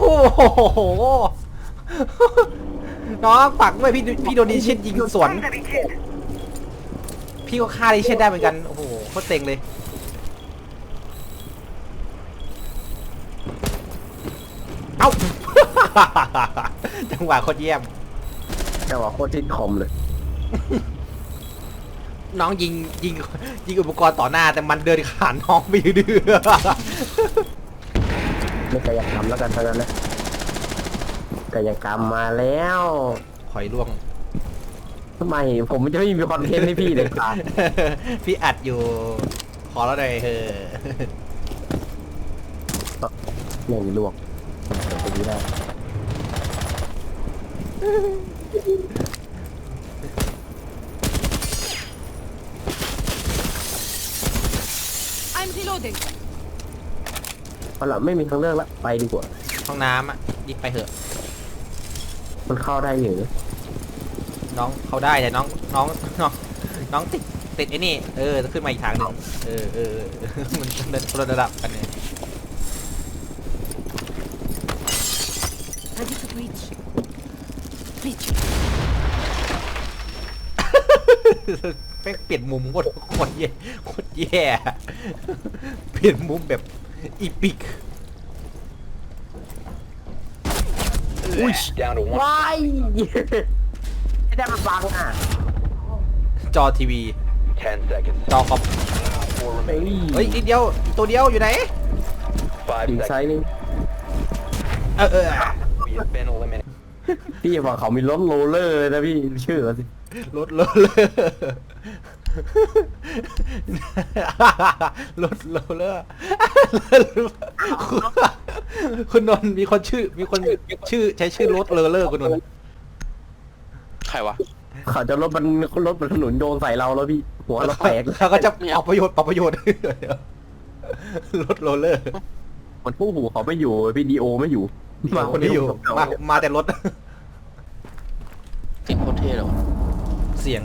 คู่โอ้โหน้องฝากด้วยพี่พี่โดนดีเช่นยิงสวน Time to be kid. พี่ก็ฆ่าดีเช่นได้เหมือนกัน โอ้โหโคตรเต็งเลยเอ้า จังหวะโคตรเยี่ยม แต่ว่าโคตรจิ้นคอมเลย น้องยิงยิงยิงอุปกรณ์ต่อหน้าแต่มันเดินขานน้องไปดื้อ ไม่กายกรรมแล้วกันเท่านั้นนะกายกรรมมาแล้วหอยล่วงทำไมผมจะไม่มีคอนเทนต์ให้พี่เลยครับพี่อัดอยู่ขอแล้วหน่อยเถอะเรื่องนี้ลวกเดี๋ยวไปดีได้ I'm reloading. เพราะเราไม่มีทางเลือกละไปดีกว่า ห้องน้ำอะรีบไปเถอะ มันเข้าได้อยู่นะน้องเขาได้แต่น้องน้องน้องน้องติดติดไอ้นี่ เออจะขึ้นมาอีกทางหนึ่งเออเออเออมันเดินคนละระดับกันเนี่ย Ready to breach. Breach. แม่งเปลี่ยนมุมโคตรโคตรแย่โคตรแย่ เปลี่ยนมุมแบบ อีปิกอุ้ย Down to one. ว้ายไม่ได้มาบังอะจอทีวี Ten seconds. จอคอม Four เฮ้ย remaining. เฮ้ยนิดเดียวตัวเดียวอยู่ไหน Five อีกไซ seconds. ส์หนึงเออเออ We have been eliminated. พี่อย่าบอกเขามีรถโรลเลอร์เลยนะพี่ชื่อเขาสิรถรถเลย รถโรลเลอร์คุณนนท์มีคนชื่อ มีคนชื่อใช้ชื่อรถเลอเลอร์คุณนนท์ใครวะเขาจะรถมันรถบนถนนโยนใส่เราแล้วพี่หัวเราแตกเขาก็จะเอาประโยชน์เอาประโยชน์รถโรลเลอร์มันผู้หูเขาไม่อยู่พี่ดีโอไม่อยู่ มาคนนี้อยู่มามาแต่รถ เสียงโคตรเท่เลยวะเสียง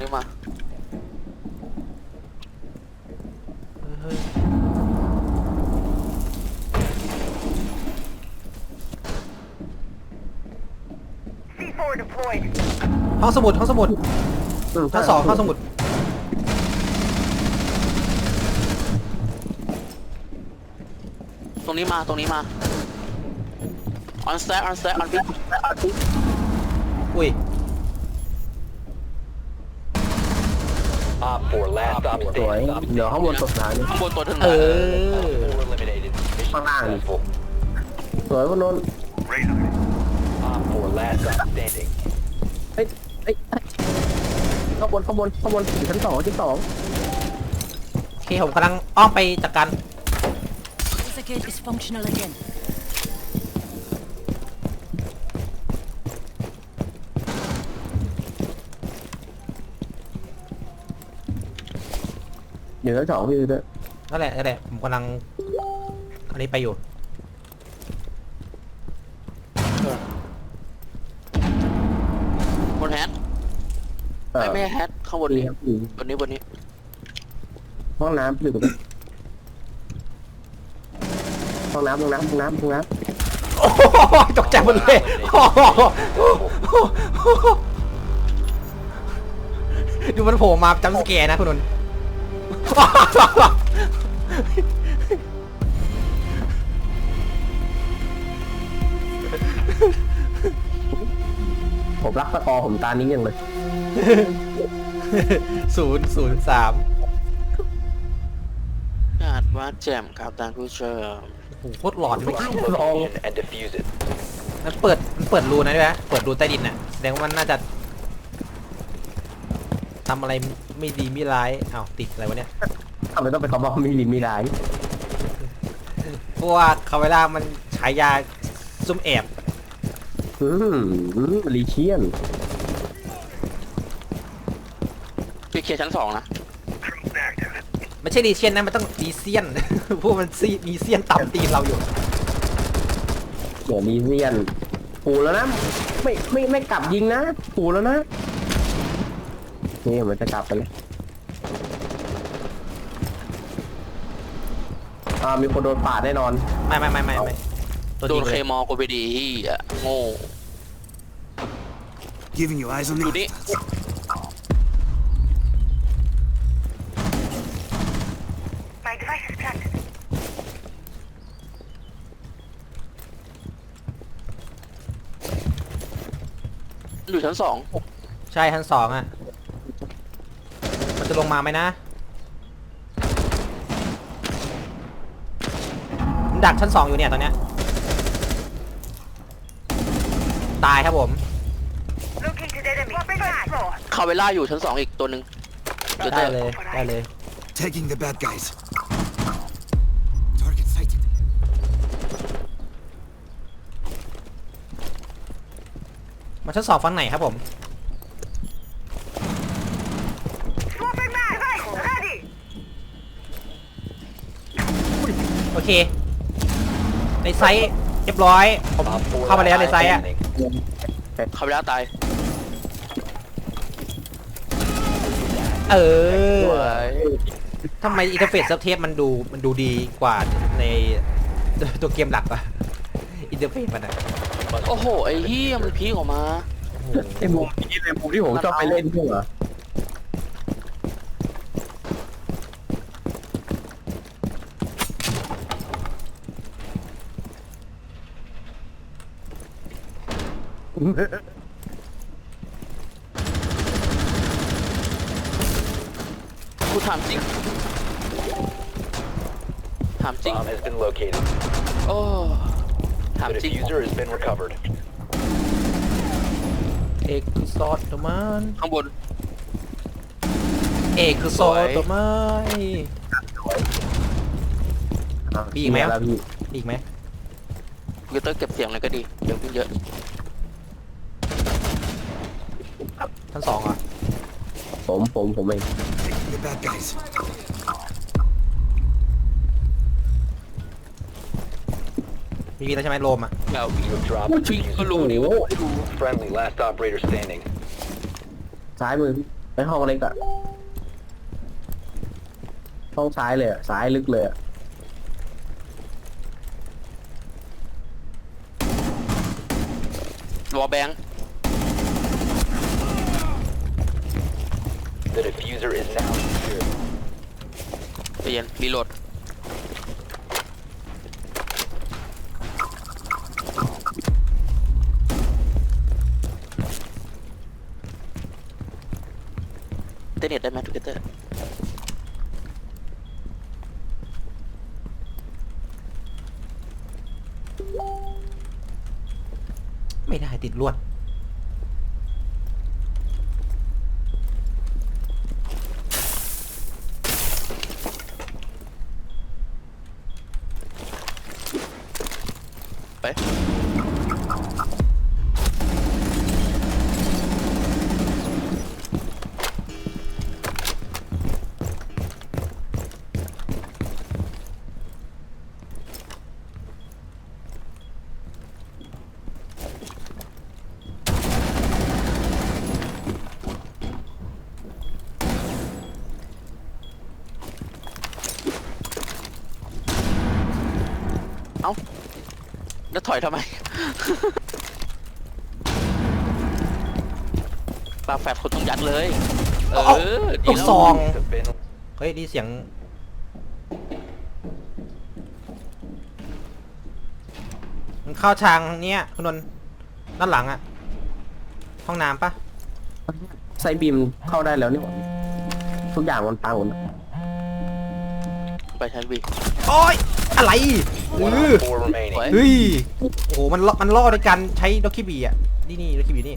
นึกมา C4 deployed. ห้องสมุดห้องสมุดชั้นสองห้องสมุดตรงนี้มาตรงนี้มา on stack on stack on big อุ้ย 4, last stop สวย standing. เดี๋ยวข้างบนตกหางนี่ข้างบนตัวถึงเออ Four eliminated. Mission Come on. successful. สวยวันนน Op 4, last stop standing. เอ้ยเอ้ยเอ้ยข้างบนข้างบนข้างบนอยู่ชั้นสองชั้นสองโอเคผมกำลังอ้อมไปจัดการ The gate is functional again. อยู่ชั้นสองพี่ด้วยนั่นแหละนั่นแหละผมกำลัง อันนี้ไปอยู่ บนแฮทเออไม่ไม่แฮทข้างบนนี่นี้ครับอยู่บนนี้บนนี้ห้องน้ำอยู่ตรงนี้ห้องน้ำห้องน้ำห้องน้ำห้องน้โอ้โหตกใจหมดเลยโอ้โหดูมันโผล่มาจำสแกร์นะคุณนนท์ำ ผมรักสกอร์ผมตานี้ยังเลย ศูนย์ศูนย์สามญาติว่าแจ่มครับท่านผู้ชมโอ้โหโคตรหลอนเลยลอง And defuse it. มันเปิดมันเปิดรูนะด้วยนะเปิดรูใต้ดินน่ะแสดงว่ามันน่าจะ ทำอะไรไม่ดีไม่ร้ายอ้าวติดอะไรวะเนี่ยทำไมต้องเป็นคำว่ามีลินมีลายเพราะว่าคาเวล่ามันฉายาซุ่มแอบอืมอืมลีเชียนพี่เคลียร์ชั้นสองนะไม่ใช่ดีเชียนนะมันต้องดีเซียน พวกมันซีดีเซียนตำตีนเราอยู่เดี๋ยวลีเชียน ปูแล้วนะ ไม่ไม่ไม่กลับยิงนะ ปูแล้วนะ นี่มันจะกลับไปเลยอ่ามีคนโดนปาดแน่นอน ไม่ไม่ไม่ไม่ไม่ตัวโดจรินงเคเลยมอลกูไปดีเฮียโง่ Giving you eyes on the Dude, it- hostiles. My device is planted. อยู่ชั้นสองใช่ชั้นสองอะมันจะ ลงมาไหมนะมันดักชั้นสองอยู่เนี่ยตอนเนี้ยตายครับผม Located enemy. Swapping back. Floor. คาเวล่าอยู่ชั้นสองอีกตัวหนึ่งเดี๋ยวได้เจอเลยได้เลย Tagging the bad guys. Target sighted. มาชั้นสองฝั่งไหนครับผม Swapping back. Device ready. โอ เค ในไซส์เรียบร้อย ผม Op 4เข้ามาแล้วใน last ไซส์อะ standing. คาเวล่าตายเออสวยทำไมอินเทอร์เฟซซับเทปมันดูมันดูดีกว่าในตัวเกมหลักอะอินเทอร์เฟซมันอะโอ้โห ไอ้เฮียมันพีคออกมาไอ้มุมนี้เป็นมุมที่ผมชอบไปเล่นด้วยเหรอ กูถามจริง ถามจริง Bomb has been located. โอ้ ถาม The จริง diffuser has been recovered. เอกคือซอสตัวมันข้างบน เอกคือซอสตัวมันมีอีกไหม แล้วพี่ อีกไหมคอมพิวเตอร์เก็บเสียงอะไรก็ดี เดี๋ยวขึ้นเยอะ ชั้นสองเหรอะผมผมผมเอง The bad guys. มีแล้วใช่ไหมโรมอะแล้ว You have dropped the ก็ diffuser. รู้ดิว่า Friendly, last operator standing. ซ้ายมือไปห้องเล็กอะห้องซ้ายเลยอะซ้ายลึกเลยอะ วอลแบง The diffuser is now secure. ใจเย็นรีโหลด เตเน็ตได้ไหมทูเกเตอร์ ไม่ได้ติดลวด ไป เอ้า แล้ว ถอยทำไม ปลาแฟดคนต้องยัดเลย เอเอา อดีลูกแล้วซอง Have been เฮ้ยนี่เสียง มันเข้าทางเนี้ยคุณนนท์ด้านหลังอะห้องน้ำปะไซบีมเข้าได้แล้วนี่หว่าทุกอย่างมันปังหมดนะไปชั้นวีโอ้ย อะไร one เออ op four remaining. ไว้เฮ้ยโอ้โหมันล่อมันล่อในการใช้ด็อกกี้บีอะนี่นี่ด็อกกี้บีนี่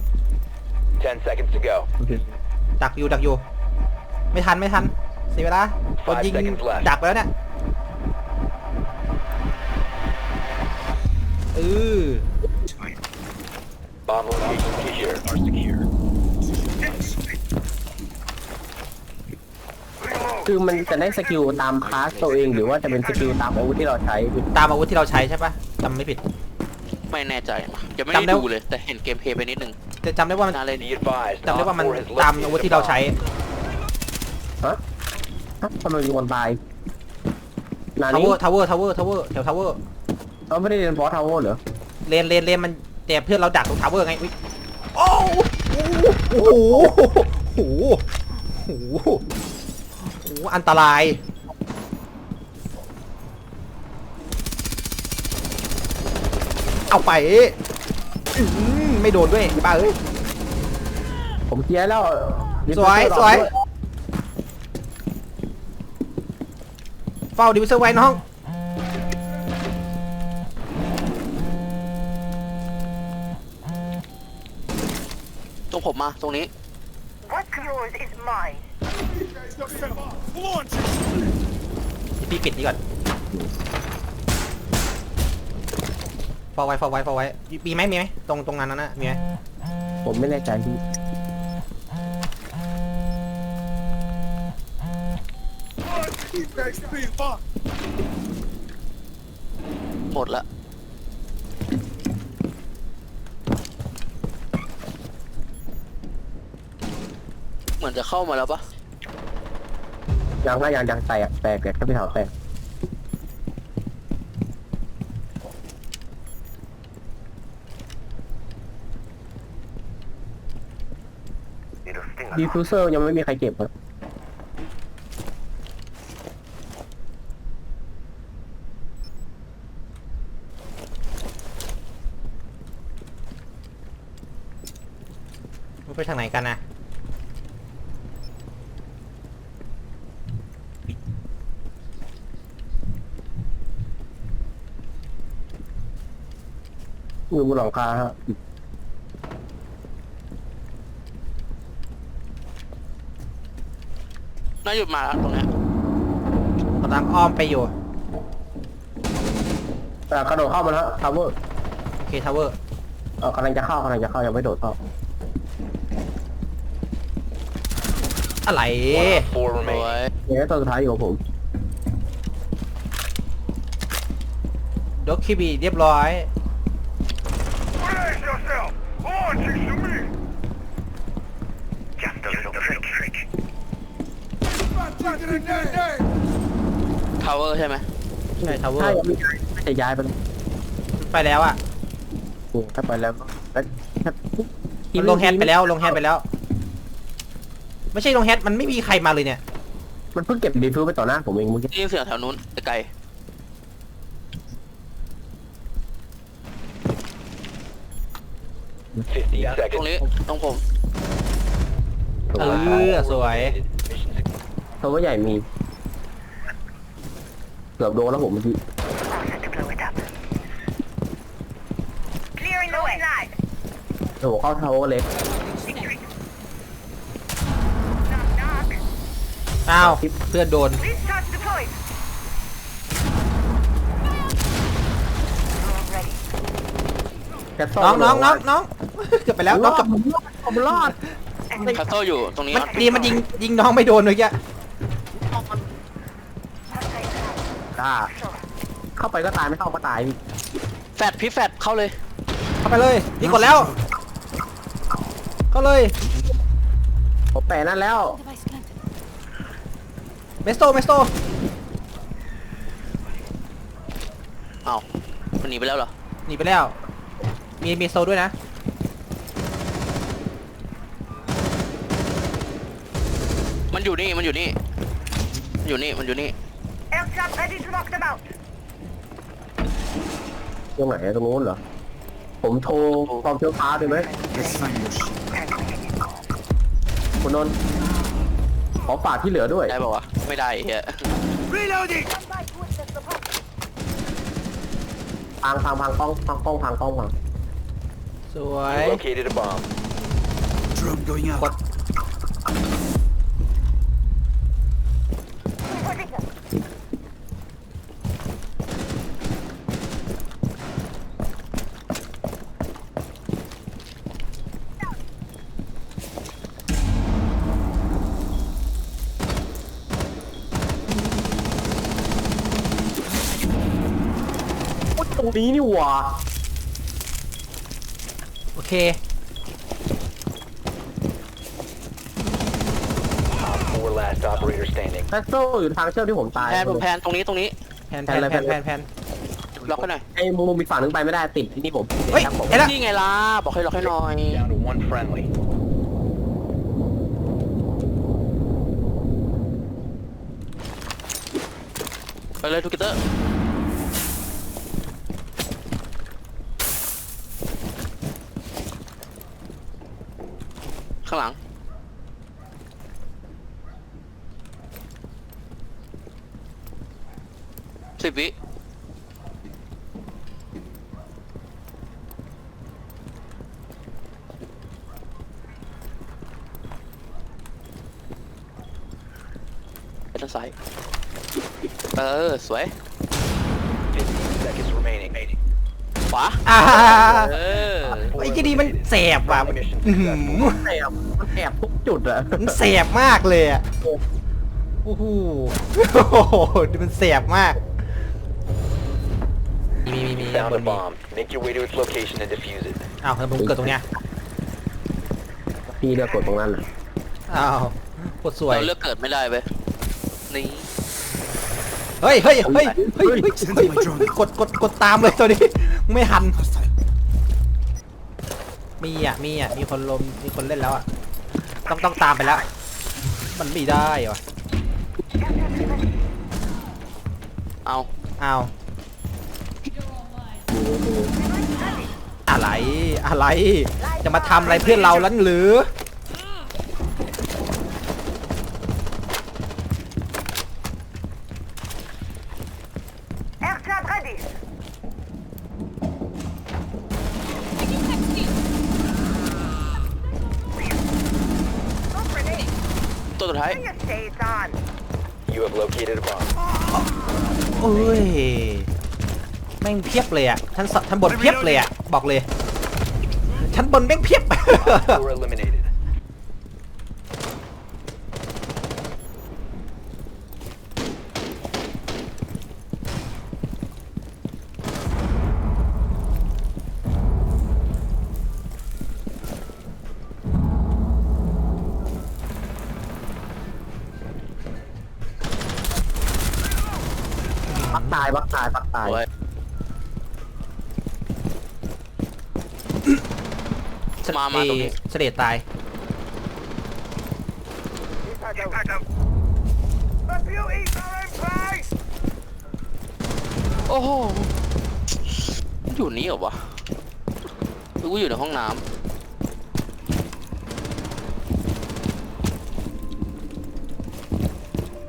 Ten seconds to go. ดักอยู่ดักอยู่ ไม่ทันไม่ทันเสียเวลาโดนยิง Five seconds left ดักไปแล้วเนี่ยเออ Bomb locations คือมันจะได้สกิลตามคลาสตัวเองหรือว่าจะเป็นสกิลตามอาวุธที่เราใช้ตามอาวุธที่เราใช้ใช่ปะจำไม่ผิด ไม่แน่ใจยังไม่จำได้ได้ ดูเลย แต่เห็นเกมเพลย์ไปนิดนึงจะจำได้ว่ามันน่าเล่น Be advised. จำได้ Op ว่ามัน four has ตาม located อาวุธ the ที่เรา bomb. ใช้ ฮะฮะทำไมมีคนตายนาทาวนี้เวอร์ ทาวเวอร์ ทาวเวอร์ ทาวเวอร์ แถวทาวเวอร์ เราไม่ได้เรียนบอสทาวเวอร์เหรอเลนเลนเลนมันแต่เพื่อนเราดักตรงทาวเวอร์ไงอุ๊ยโอ้โหโอ้โหโอ้โหโอ้โหโอ้โห อันตราย เอาไปอื้อหือไม่โดนด้วยบ้าเอ้ย ผมเคลียร์แล้วสวยสวย เฝ้าดิวเซอร์ไว้น้อง ตรงผมมาตรงนี้ What's yours is mine. พี่ปิดนี่ก่อนเฝ้าไว้เฝ้าไว้เฝ้าไว้มีไหมมีไหมตรงตรงนั้นน่ะมีไหมผมไม่แน่ใจพี่หมดละเหมือนจะเข้ามาแล้วปะ ยังก็ยังยังแตกแตกแตกก็ไม่เท่าแตกดีฟิวเซอร์ยังไม่มีใครเก็บครับ มันไปทางไหนกันนะ อยู่บนหลังคาฮะน่าหยุดมาแล้วตรงเนี้ยกำลังอ้อมไปอยู่ แต่กระโดดเข้ามาแล้วทาวเวอร์โอเคทาวเวอร์ เออกำลังจะเข้ากำลังจะเข้ายังไม่โดดเข้าอะไร One op four สว remaining. ยเนี่ยตัวสุดท้ายอยู่กับผมดกคิบีเรียบร้อย tower ใช่ไหมใช่ทาวเวอร์ไม่จะย้ายไปแล้วไปแล้วอะโอ้ถ้าไปแล้วก็แฮมันลงแฮตไปแล้วลงแฮตไปแล้ว ไม่ใช่ลงแฮตมันไม่มีใครมาเลยเนี่ย มันเพิ่งเก็บดีฟิวไปต่อหน้าผมเองเมื่อกี้ยิงเสือแถวนู้นไกล 15ตรง seconds. นี้ตรงผมเออสวย Mission success. เพราะว่าใหญ่มีเกือบโดนแล้วผมเมื่อกี้ Have to blow it up. Clearing the way. Live. โอ้โหเข้าเท้าเล็ก Victory. Knock knock. อ้าวเพื่อนโดน Please touch น้องน้องน้องน้องเกือบไปแล้วน้องเกับผมรอดผมรอดคัตโต้อยู่ตรงนี้มันดีมันยิงยิงน้องไม่โดนเลยแกกล้าเข้าไปก็ตายไม่เข้าก็ตายพี่แฟดพี่แฟดเข้าเลย เข้าไปเลยนี่กดแล้ว เข้าเลยผมแปะนั่นแล้ว Device planted. เมสโตเมสโตเอ้ามันหนีไปแล้วเหรอหนีไปแล้ว มีเมสโตด้วยนะ มันอยู่นี่ มันอยู่นี่มันอยู่นี่ มันอยู่นี่ Air trap ready to knock them out. ตรงไหนตรงนู้นเหรอ ผมโทรความเชี่ยวช้าได้ไหม Let's find your shit. คุณนนท์ขอฝากที่เหลือด้วย ได้ป่าวะ ไม่ได้เฮีย Reloading! พังพังพังกล้องพังกล้องพังกล้องพัง สวย You located a bomb. Drone going out. กด โอ๊ยตรงนี้นี่หว่า โอ เค Op four last operator standing. แคสโซ่อยู่ทางเชื่อมที่ผมตายแพนผมแพนตรงนี้ตรงนี้แพนแพนแพนแพนแพนล็อกให้หน่อยไอ้มุมอีกฝั่งนึงไปไม่ได้ติดที่นี่ผมเฮ้ยครับผมเห็นละนี่ไงล่ะบอกให้ล็อกให้หน่อย Down to one friendly. ไปเลยทูเกเตอร์ ข้างหลัง สิบวิไปทางซ้าย เออ สวย 15 seconds remaining. ขวาอ่าเออ ไอ้ที่นี่มันแสบว่ะอื้อหือแอบมันแอบทุกจุดอะมันแสบมากเลยอะโอ้โหโอ้โหมันแสบมาก มีมีมี Found บ a นมี bomb. Make your way to its location and defuse it. อ้าวทำไมผมเกิดตรงเนี้ยพี่เลือกกดตรงนั้นอะอ้าวโคตรสวย เราเลือกเกิดไม่ได้เว้ยนี่เฮ้ยเฮ้ยเฮ้ยเฮ้ยเฮ้ยเฮ้ยเฮ้ยกดกดกดตามเลยตัวนี้ ไม่ทัน Hostile. มีอะมีอะมีคนลมมีคนเล่นแล้วอะต้องต้องตามไปแล้ว มันไม่ได้วะเอาอ้าวอะไรอะไร จะมาทำอะไรเพื่อนเราลันหรือ have located a bomb. เอ้ยแม่งเพียบเลยอะชั้นสชั้นบนเพียบเลยอะบอกเลยชั้นบนแม่งเพียบ Four eliminated. มามาตรงนี้ เสด็จตาย The beauties are in place. โอ้โหมันอยู่นี่เหรอวะหรือกูอยู่ในห้องน้ำ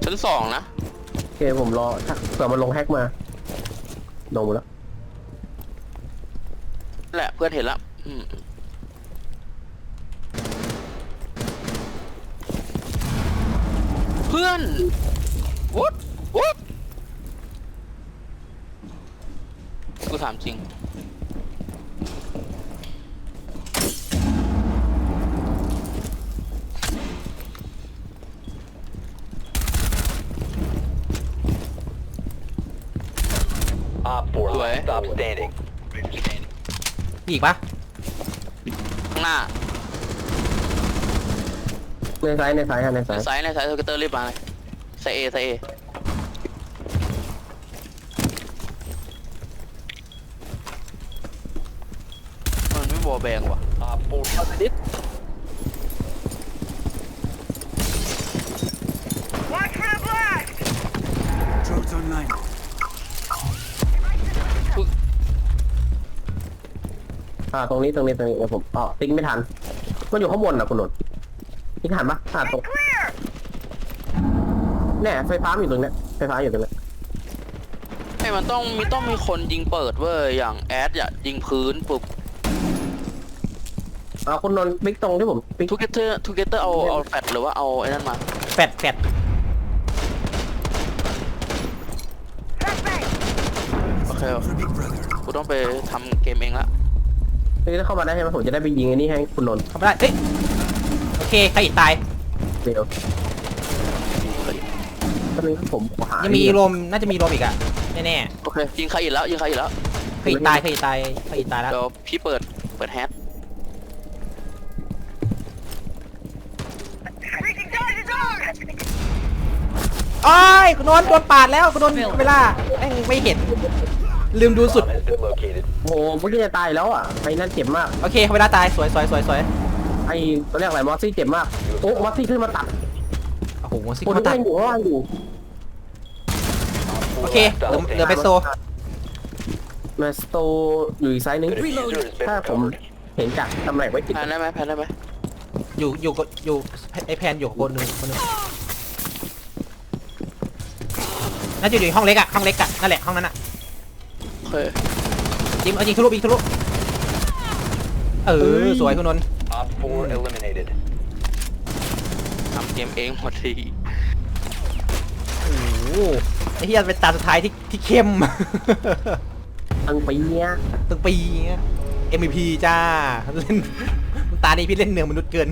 ชั้นสองนะ โอเคผมรอถ้าเผื่อมันลงแฮกมาลงหมดแล้ว แหละเพื่อนเห็นแล้วอืมเพื่อน วุดวุดกูถามจริง Op 4 Wait. last stop standing. มีอีกปะข้างหน้าในซ้ายในซ้ายฮะในซ้าย ในซ้ายในซ้ายสเกตเตอร์รีบมาเลย ใส่เอใส่เอมันไม่บอแบงว่ะ Op 4 Watch for the blast. Drones online. อ่าตรงนี้ตรงนี้ตรงนี้เดี๋ยวผมอ๋อติ๊กไม่ทัน มันอยู่ข้างบนอะคุณนนท์ติ๊กทันปะอ่าตรง Clear. เนี่ยไฟฟ้ามันอยู่ตรงเนี้ยไฟฟ้าอยู่ตรงเนี้ยไอ้มันต้องมีต้องมีคนยิงเปิดเว้ยอย่างแอดอย่ายิงพื้นปุ๊บเอาคุณนนท์ปิ๊กตรงที่ผมปิ๊กทูเกเตอร์ทูเกเตอร์เอาเอาแฟดหรือว่าเอาไอ้นั่นมาแฟดแฟด Flashbang. โอเค For Big Brother. กูต้องไปทำเกมเองละนี่ถ้าเข้ามาได้ใช่ไหมผมจะได้ไปยิงไอ้นี่ให้คุณนนท์เข้าไม่ได้เฮ้ยโอเคใครอีกตายเดี๋ยวตอ นนี้ผมขอหายังมีลมน่าจะมีลมอีกอะแน่โอเคยิงใครอีกแล้วยิงใครอีกแล้วๆใครอีกตายใครอีกตายใครอีกตายแล้วเดี๋ยวพี่เปิดเปิดแฮช Reaching door to door. โอ้ยคุณนนท์โดนปาดแล้วคุณนนท์เวลาแม่งไม่เห็น ลืมดูสุด Bomb has been located. โอ้โหเมื่อกี้จะตายแล้วอะไอ้นั่นเจ็บมาก โอเคเวลาตายสวยสวยสวยสวยไอ้ตัวเรียกอะไรมอสซี่เจ็บมากโอ้มอสซี่ขึ้นมาตัดโอ้โหซิกคนมาตัดที่อยู่ข้างล่างอยู่โอ เคเหลือเหลือไปโซมาสโตอยู่อีกไซส์หนึง The diffuser has been ถ้าผม recovered. เห็นจากตำแหน่งไว้ติดแพนได้ไหมแพนได้ไหมอยู่อยู่กับอยู่ไอแพนอยู่กับคนหนึ่งคนหนึ่งน่าจะอยู่ในห้องเล็กอะห้องเล็กอะนั่นแหละห้องนั้นอะโอเคยิงเอายิงทะลุยิงทะลุเออสวยคุณนนท์ Op 4 eliminated. ทำเกมเองหมดทีโอ้โหไอ้ เฮียเป็นตาสุดท้ายที่ที่เข้ม ตั้งปีเนี้ยตั้งปีเงี้ย MVP จ้า เล่นตานี้พี่เล่นเนืองมนุษย์เกิน